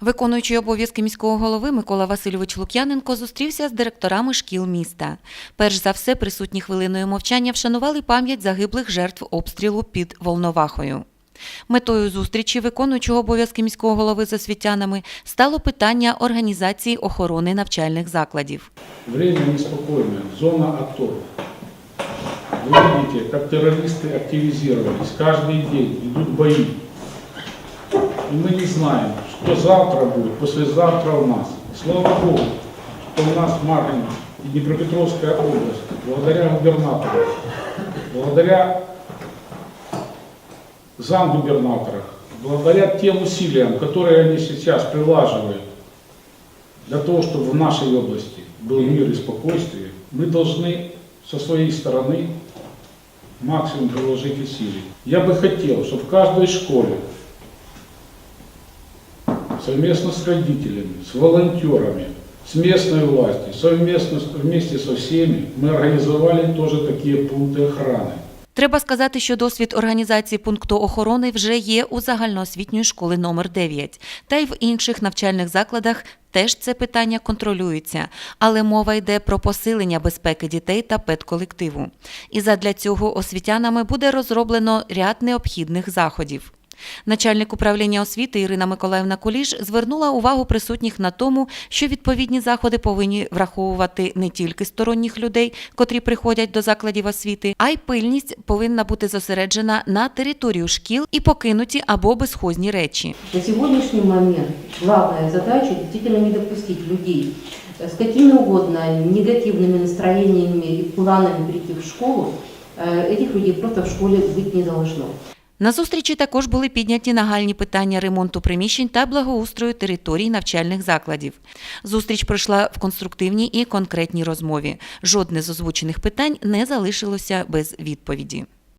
Виконуючий обов'язки міського голови Микола Васильович Лук'яненко зустрівся з директорами шкіл міста. Перш за все, присутні хвилиною мовчання вшанували пам'ять загиблих жертв обстрілу під Волновахою. Метою зустрічі виконуючого обов'язки міського голови з освітянами стало питання організації охорони навчальних закладів. Время неспокойное, зона АТО. Вы видите, как террористы активизировались. Каждый день идут бои. И мы не знаем, что завтра будет, послезавтра у нас. Слава Богу, что у нас Маргин и Днепропетровская область, благодаря губернатору, благодаря замгубернатора, благодаря тем усилиям, которые они сейчас прилаживают для того, чтобы в нашей области был мир и спокойствие, мы должны со своей стороны максимум приложить усилий. Я бы хотел, чтобы в каждой школе совместно с родителями, с волонтерами, с местной властью, совместно с- вместе со всеми мы организовали тоже такие пункты охраны. Треба сказати, що досвід організації пункту охорони вже є у загальноосвітньої школи номер 9 та й в інших навчальних закладах теж це питання контролюється. Але мова йде про посилення безпеки дітей та педколективу. І задля цього освітянами буде розроблено ряд необхідних заходів. Начальник управління освіти Ірина Миколаївна Куліш звернула увагу присутніх на тому, що відповідні заходи повинні враховувати не тільки сторонніх людей, котрі приходять до закладів освіти, а й пильність повинна бути зосереджена на територію шкіл і покинуті або безхозні речі. На сегодняшний момент главная задача действительно не допустить людей э, с какими угодно негативными настроениями и планами прийти в школу. Э, Этих людей просто в школе быть не должно. На зустрічі також були підняті нагальні питання ремонту приміщень та благоустрою територій навчальних закладів. Зустріч пройшла в конструктивній і конкретній розмові. Жодне з озвучених питань не залишилося без відповіді.